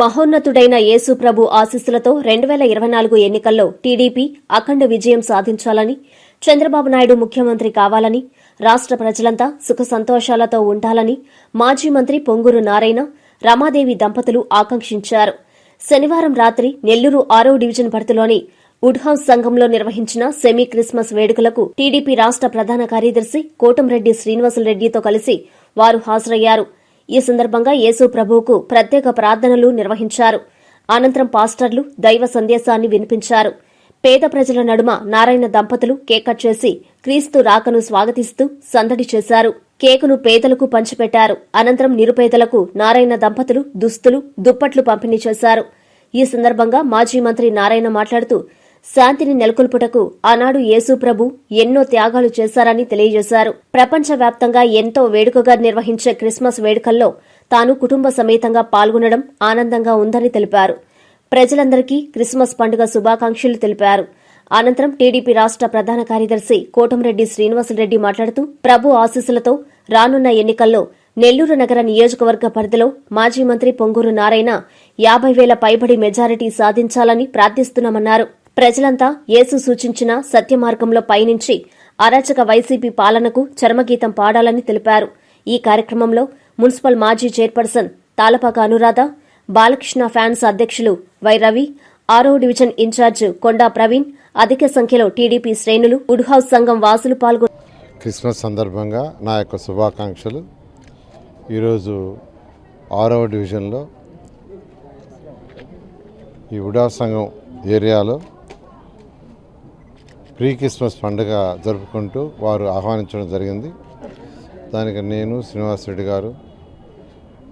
మహోన్నతుడైన యేసు ప్రభు ఆశీస్సులతో రెండు వేల ఇరవై నాలుగు ఎన్నికల్లో టీడీపీ అఖండ విజయం సాధించాలని చంద్రబాబు నాయుడు ముఖ్యమంత్రి కావాలని రాష్ట్ర ప్రజలంతా సుఖ సంతోషాలతో ఉండాలని మాజీ మంత్రి పొంగూరు నారాయణ రమాదేవి దంపతులు ఆకాంక్షించారు. శనివారం రాత్రి నెల్లూరు ఆరో డివిజన్ పరిధిలోని వుడ్హౌస్ సంఘంలో నిర్వహించిన సెమీ క్రిస్మస్ వేడుకలకు టీడీపీ రాష్ట్ర ప్రధాన కార్యదర్శి కోటంరెడ్డి శ్రీనివాసులరెడ్డితో కలిసి వారు హాజరయ్యారు. ఈ సందర్భంగా యేసు ప్రభువుకు ప్రత్యేక ప్రార్థనలు నిర్వహించారు. అనంతరం పాస్టర్లు దైవ సందేశాన్ని వినిపించారు. పేద ప్రజల నడుమ నారాయణ దంపతులు కేక్ కట్ చేసి క్రీస్తు రాకను స్వాగతిస్తూ సందడి చేశారు. కేకును పేదలకు పంచిపెట్టారు. అనంతరం నిరుపేదలకు నారాయణ దంపతులు దుస్తులు దుప్పట్లు పంపిణీ చేశారు. ఈ సందర్భంగా మాజీ మంత్రి నారాయణ మాట్లాడుతూ శాంతిని నెలకొల్పుటకు ఆనాడు యేసుప్రభు ఎన్నో త్యాగాలు చేశారని తెలియజేశారు. ప్రపంచవ్యాప్తంగా ఎంతో వేడుకగా నిర్వహించే క్రిస్మస్ వేడుకల్లో తాను కుటుంబ సమేతంగా పాల్గొనడం ఆనందంగా ఉందని తెలిపారు. ప్రజలందరికీ క్రిస్మస్ పండుగ శుభాకాంక్షలు తెలిపారు. అనంతరం టీడీపీ రాష్ట్ర ప్రధాన కార్యదర్శి కోటంరెడ్డి శ్రీనివాసరెడ్డి మాట్లాడుతూ ప్రభు ఆశీస్సులతో రానున్న ఎన్నికల్లో నెల్లూరు నగర నియోజకవర్గ పరిధిలో మాజీ మంత్రి పొంగూరు నారాయణ యాభై వేల పైబడి మెజారిటీ సాధించాలని ప్రార్థిస్తున్నామన్నారు. ప్రజలంతా యేసు సూచించిన సత్య మార్గంలో పయనించి అరాచక వైసీపీ పాలనకు చర్మగీతం పాడాలని తెలిపారు. ఈ కార్యక్రమంలో మున్సిపల్ మాజీ చైర్పర్సన్ తాలపాక అనురాధ బాలకృష్ణ ఫ్యాన్స్ అధ్యక్షులు వై రవి ఆరో డివిజన్ ఇన్ఛార్జ్ కొండా ప్రవీణ్ అధిక సంఖ్యలో టీడీపీ శ్రేణులు వుడ్ హౌస్ సంఘం వాసులు పాల్గొన్నారు క్రిస్మస్ సందర్భంగా నా యొక్క శుభాకాంక్షలు. ఈరోజు ఆరవ డివిజన్లో ఈ ఉడా సంఘం ఏరియాలో ప్రీ క్రిస్మస్ పండుగ జరుపుకుంటూ వారు ఆహ్వానించడం జరిగింది. దానికి నేను శ్రీనివాసరెడ్డి గారు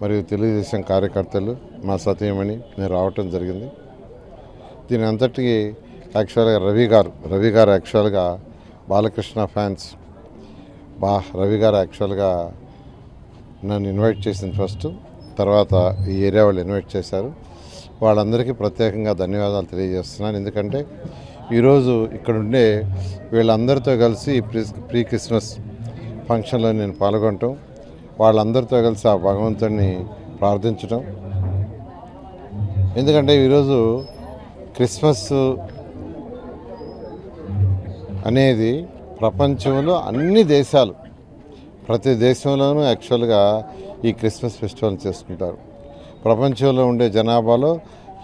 మరియు తెలుగుదేశం కార్యకర్తలు మా సతీమణి నేను రావటం జరిగింది. దీని అంతటికి యాక్చువల్గా రవి గారు రవి గారు యాక్చువల్గా బాలకృష్ణ ఫ్యాన్స్ బా రవి గారు యాక్చువల్గా నన్ను ఇన్వైట్ చేసింది ఫస్ట్. తర్వాత ఈ ఏరియా వాళ్ళు ఇన్వైట్ చేశారు. వాళ్ళందరికీ ప్రత్యేకంగా ధన్యవాదాలు తెలియజేస్తున్నాను. ఎందుకంటే ఈరోజు ఇక్కడ ఉండే వీళ్ళందరితో కలిసి ఈ ప్రీ ప్రీ క్రిస్మస్ ఫంక్షన్లో నేను పాల్గొనటం వాళ్ళందరితో కలిసి ఆ భగవంతుడిని ప్రార్థించటం. ఎందుకంటే ఈరోజు క్రిస్మస్ అనేది ప్రపంచంలో అన్ని దేశాలు ప్రతి దేశంలోనూ యాక్చువల్గా ఈ క్రిస్మస్ ఫెస్టివల్ చేసుకుంటారు. ప్రపంచంలో ఉండే జనాభాలో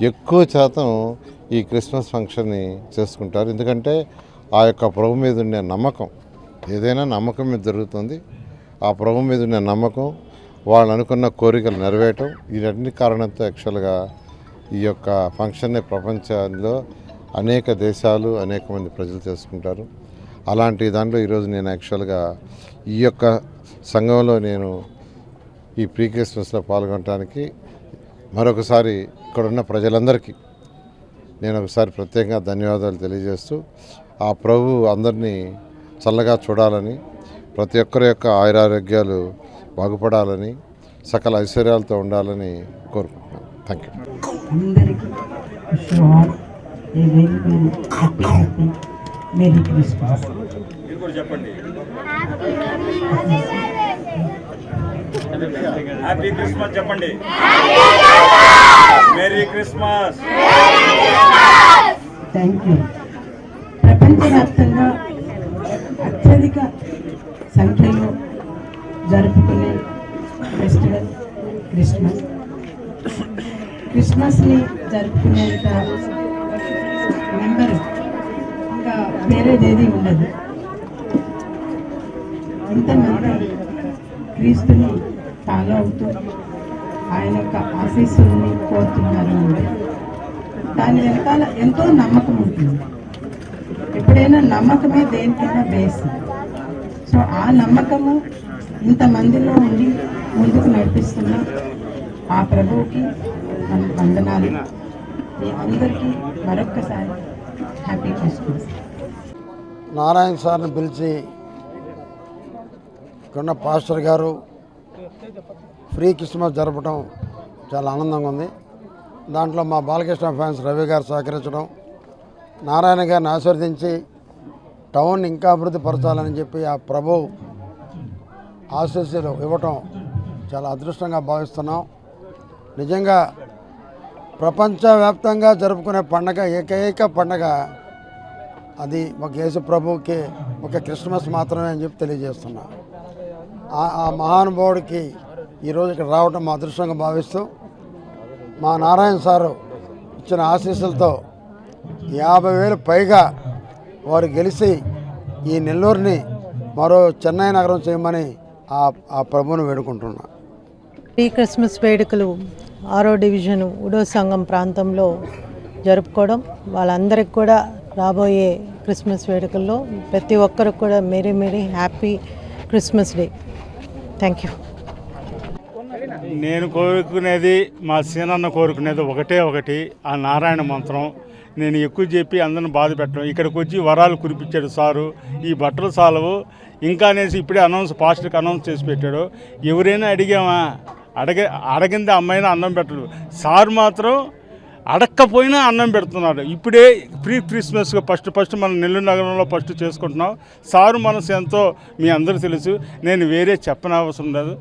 ఎక్కువ శాతం ఈ క్రిస్మస్ ఫంక్షన్ని చేసుకుంటారు. ఎందుకంటే ఆ యొక్క ప్రభు మీద ఉండే నమ్మకం ఏదైనా నమ్మకం మీద జరుగుతుంది. ఆ ప్రభు మీద ఉండే నమ్మకం వాళ్ళు అనుకున్న కోరికలు నెరవేయటం ఇవన్నీ కారణంతో యాక్చువల్గా ఈ యొక్క ఫంక్షన్ని ప్రపంచంలో అనేక దేశాలు అనేక మంది ప్రజలు చేసుకుంటారు. అలాంటి దాంట్లో ఈరోజు నేను యాక్చువల్గా ఈ యొక్క సంఘంలో నేను ఈ ప్రీ క్రిస్మస్లో పాల్గొనడానికి మరొకసారి ఇక్కడున్న ప్రజలందరికీ నేను ఒకసారి ప్రత్యేకంగా ధన్యవాదాలు తెలియజేస్తూ ఆ ప్రభు అందరినీ చల్లగా చూడాలని ప్రతి ఒక్కరి యొక్క ఆయురారోగ్యాలు బాగుపడాలని సకల ఐశ్వర్యాలతో ఉండాలని కోరుకుంటున్నాను. Thank you merry Christmas happy Christmas చెప్పండి. మేరీ క్రిస్మస్ థ్యాంక్ యూ ప్రపంచవ్యాప్తంగా అత్యధిక సంఖ్యలో జరుపుకునే ఫెస్టివల్ క్రిస్మస్. క్రిస్మస్ని జరుపుకునేంత మెంబర్ ఇంకా వేరేదేది ఉండదు. ఇంతమంది క్రీస్తుని ఫాలో అవుతూ ఆయన యొక్క ఆశీస్సుల్ని కోరుతున్నారు అంటే దాని వెనకాల ఎంతో నమ్మకం ఉంటుంది. ఎప్పుడైనా నమ్మకమే దేనికైనా బేస్. సో ఆ నమ్మకము ఇంతమందిలో ఉండి ముందుకు నడిపిస్తున్న ఆ ప్రభువుకి మన వందనాలు. మీ అందరికీ మరొక్కసారి హ్యాపీ క్రిస్మస్. నారాయణ సార్ని పిలిచి ఇక్కడున్న పాస్టర్ గారు ఫ్రీ క్రిస్మస్ జరపడం చాలా ఆనందంగా ఉంది. దాంట్లో మా బాలకృష్ణ ఫ్యాన్స్ రవి గారు సహకరించడం నారాయణ గారిని ఆశీర్వదించి టౌన్ ఇంకా అభివృద్ధి పరచాలని చెప్పి ఆ ప్రభు ఆశీస్సులు ఇవ్వటం చాలా అదృష్టంగా భావిస్తున్నాం. నిజంగా ప్రపంచవ్యాప్తంగా జరుపుకునే పండగ ఏకైక పండగ అది ఒక యేసు ప్రభువుకి ఒక క్రిస్మస్ మాత్రమే అని చెప్పి తెలియజేస్తున్నాను ఆ- ఆ మహానుభావుడికి ఈరోజు ఇక్కడ రావటం మా అదృష్టంగా భావిస్తూ మా నారాయణ సారు ఇచ్చిన ఆశీస్సులతో యాభై వేలు పైగా వారు గెలిచి ఈ నెల్లూరుని మరో చెన్నై నగరం చేయమని ఆ ఆ ప్రభువుని వేడుకుంటున్నా. ఈ క్రిస్మస్ వేడుకలు ఆరో డివిజన్ ఉడో సంఘం ప్రాంతంలో జరుపుకోవడం వాళ్ళందరికి కూడా రాబోయే క్రిస్మస్ వేడుకల్లో ప్రతి ఒక్కరికి కూడా merry merry happy Christmas day. Thank you. నేను కోరుకునేది మా సీనన్న కోరుకునేది ఒకటే ఒకటి ఆ నారాయణ మంత్రం. నేను ఎక్కువ చెప్పి అందరిని బాధ పెట్టడం. ఇక్కడికి వచ్చి వరాలు కురిపించాడు సారు. ఈ బట్టలు సాలవు ఇంకా అనేసి ఇప్పుడే అనౌన్స్ పాస్టర్కి అనౌన్స్ చేసి పెట్టాడు. ఎవరైనా అడిగామా? అడగ అడగింది అమ్మాయిని అన్నం పెట్టడు. సార్ మాత్రం అడక్కపోయినా అన్నం పెడుతున్నాడు. ఇప్పుడే ప్రీ క్రిస్మస్గా ఫస్ట్ ఫస్ట్ మనం నెల్లూరు నగరంలో ఫస్ట్ చేసుకుంటున్నాం. సారు మనసు ఎంతో మీ అందరూ తెలుసు. నేను వేరే చెప్పనవసరం లేదు.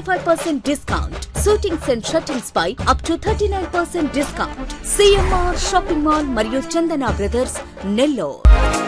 five percent discount suitings and shirtings pi up to thirty nine percent discount CMR shopping mall మరియు చందన బ్రదర్స్ నెల్లూరు